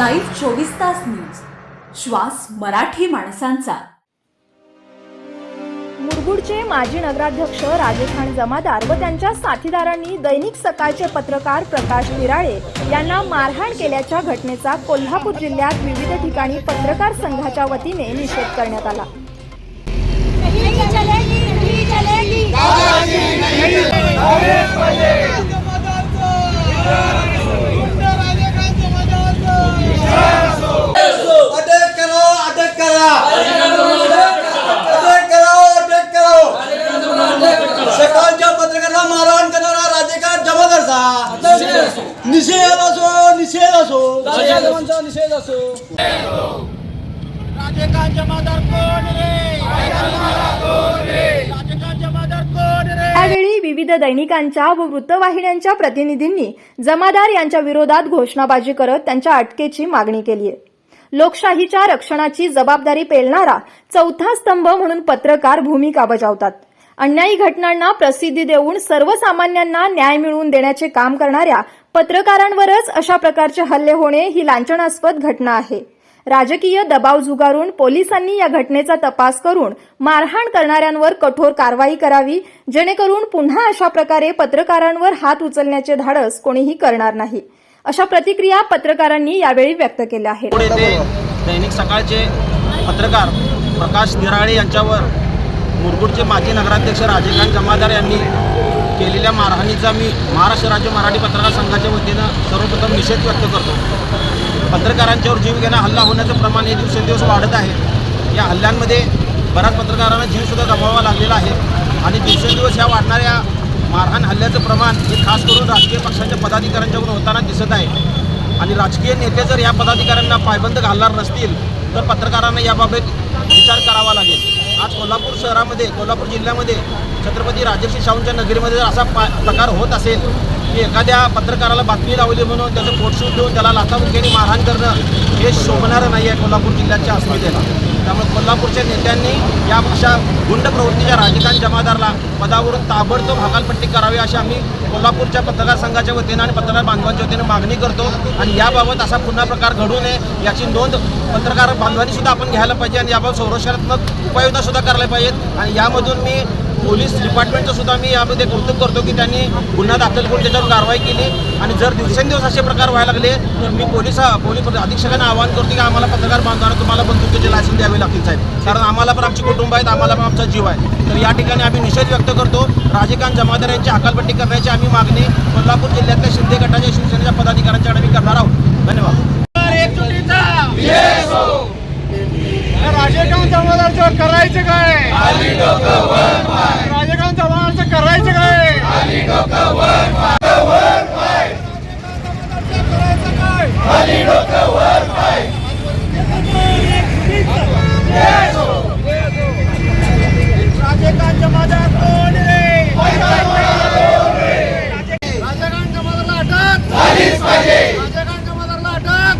Live चोवीस तास news. श्वास मराठी माणसांचा. मुरगुडचे माजी नगराध्यक्ष राजेखान जमादार व त्यांच्या साथीदारांनी दैनिक सकाळचे पत्रकार प्रकाश बिराळे यांना मारहाण केल्याच्या घटनेचा कोल्हापूर जिल्ह्यात विविध ठिकाणी पत्रकार संघाच्या वतीने निषेध करण्यात आला. नहीं. चलेगी नहीं. चलेगी अटक करो अटक करा अटक करो अटक करो सकाळच्या पत्रकारांना मारहाण करणारा राजेकांत निषेध असो निषेध असो निषेध असो राजेकांत जमादार कोण रे? राजेकांत जमादार कोण रे त्यावेळी विविध दैनिकांच्या व वृत्तवाहिन्यांच्या प्रतिनिधींनी जमादार यांच्या विरोधात घोषणाबाजी करत त्यांच्या अटकेची मागणी केली आहे. लोकशाहीच्या रक्षणाची जबाबदारी पेलणारा चौथा स्तंभ म्हणून पत्रकार भूमिका बजावतात. अन्यायी घटनांना प्रसिद्धी देऊन सर्वसामान्यांना न्याय मिळवून देण्याचे काम करणाऱ्या पत्रकारांवरच अशा प्रकारचे हल्ले होणे ही लांछनास्पद घटना आहे. राजकीय दबाव झुगारून पोलिसांनी या घटनेचा तपास करून मारहाण करणाऱ्यांवर कठोर कारवाई करावी जेणेकरून पुन्हा अशा प्रकारे पत्रकारांवर हात उचलण्याचे धाडस कोणीही करणार नाही. अशा प्रतिक्रिया पत्रकारांनी यावेळी व्यक्त केल्या आहेत. दैनिक सकाळचे पत्रकार प्रकाश निराळे यांच्यावर मुरगुडचे माजी नगराध्यक्ष राजेकांत जमादार यांनी केलेल्या मारहाणीचा मी महाराष्ट्र राज्य मराठी पत्रकार संघाच्या वतीनं सर्वप्रथम निषेध व्यक्त करतो. पत्रकारांच्यावर जीवघेणा हल्ला होण्याचं प्रमाण हे दिवसेंदिवस वाढत आहे. या हल्ल्यांमध्ये बऱ्याच पत्रकारांना जीवसुद्धा गमवावा लागलेला आहे आणि दिवसेंदिवस ह्या वाढणाऱ्या मारहाण हल्ल्याचं प्रमाण हे खास करून राजकीय पक्षांच्या पदाधिकाऱ्यांच्याकडून होताना दिसत आहे. आणि राजकीय नेते जर या पदाधिकाऱ्यांना पायबंद घालणार नसतील तर पत्रकारांना याबाबत विचार करावा लागेल. आज कोल्हापूर शहरामध्ये कोल्हापूर जिल्ह्यामध्ये छत्रपती राजर्षी शाहूंच्या नगरीमध्ये जर असा पा प्रकार होत असेल की एखाद्या पत्रकाराला बातमी लावली म्हणून त्याचं पोटशूट देऊन त्याला लाथाबुक्याने मारहाण करणं हे शोभणारं नाही आहे कोल्हापूर जिल्ह्याच्या अस्मितेला. त्यामुळे कोल्हापूरच्या नेत्यांनी या अशा गुंड प्रवृत्तीच्या राजकारण जमादारला पदावरून ताबडतोब हकालपट्टी करावी अशी आम्ही कोल्हापूरच्या पत्रकार संघाच्या वतीनं आणि पत्रकार बांधवांच्या वतीनं मागणी करतो. आणि याबाबत असा पुन्हा प्रकार घडू नये याची नोंद पत्रकार बांधवांनी सुद्धा आपण घ्यायला पाहिजे आणि याबाबत संरक्षणात्मक उपाययोजना सुद्धा करायला पाहिजेत. आणि यामधून मी पोलीस डिपार्टमेंटचं सुद्धा मी यामध्ये कौतुक करतो की त्यांनी गुन्हा दाखल करून त्याच्यावर कारवाई केली. आणि जर दिवसेंदिवस असे प्रकार व्हायला लागले तर मी पोलीस पोलीस अधीक्षकांना आवाहन करतो की आम्हाला पत्रकार बांधवांना तुम्हाला बंदुकीचे लायसन द्यावे लागतील साहेब. कारण आम्हाला पण आमची कुटुंब आहेत आम्हाला पण आमचा जीव आहे. तर या ठिकाणी आम्ही निषेध व्यक्त करतो. राजकांत जमादार यांची हकालपट्टी करण्याची आम्ही मागणी. कोल्हापूर जिल्ह्यातल्या शिंदे गटाच्या शिवसेनेच्या पदाधिकाऱ्यांच्याकडे आम्ही करणार आहोत धन्यवाद एकजुटीचा राजेकांत जमादारचं करायचं काय राजेकांत जमादारचं करायचं काय राजेकांत जमादार कोण रे राजेकांत जमादारला अटक झालीच पाहिजे राजेकांत जमादारला अटक